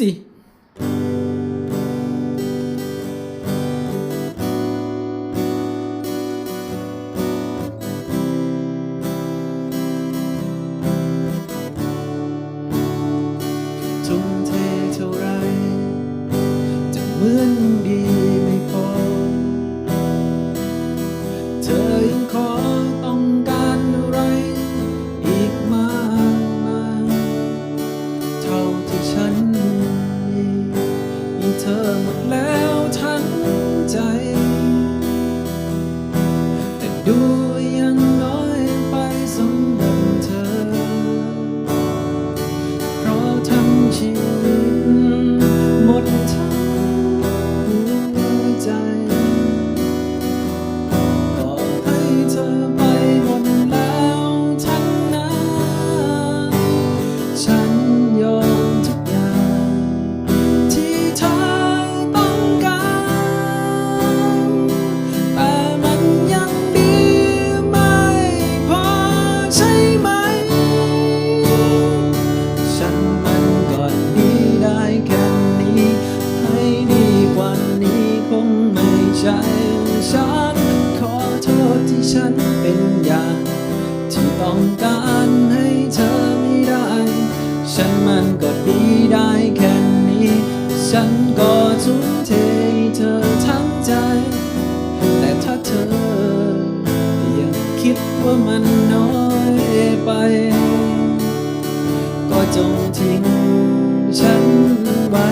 si. อหมดแล้วทั้งใจ แต่ดู ว่ามันน้อยไป ก็จงทิ้งฉันไว้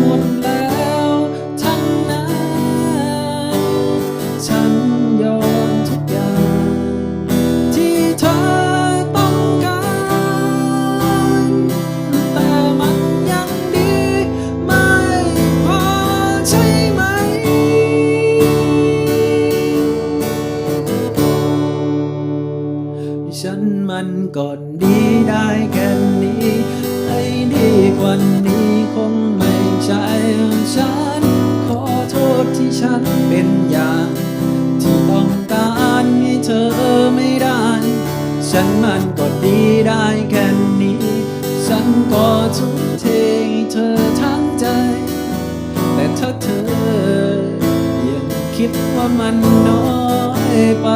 หมดแล้วทั้งนั้นฉันยอมทุกอย่าง ที่เธอต้องการ แต่มันยังดีไม่พอใช่ไหม ฉันมันก็ดีได้แค่นี้ให้ดีกว่านี้ ฉันมันก็ดีได้แค่นี้ ฉันก็ทุ่มเทเธอทั้งใจ แต่ถ้าเธอยังคิดว่ามันน้อยไป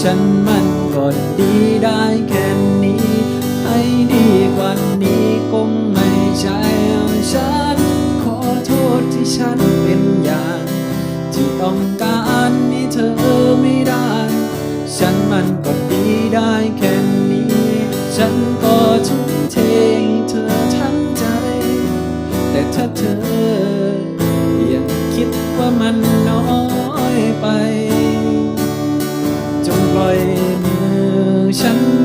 ฉันมันก็ดีได้แค่นี้ ให้ดีกว่านี้คงไม่ใช่ฉันขอโทษที่ฉันเป็นอย่าง ที่ต้องการให้เธอ ถ้าเธอ ยังคิดว่ามันน้อยไป จงปล่อยมือฉัน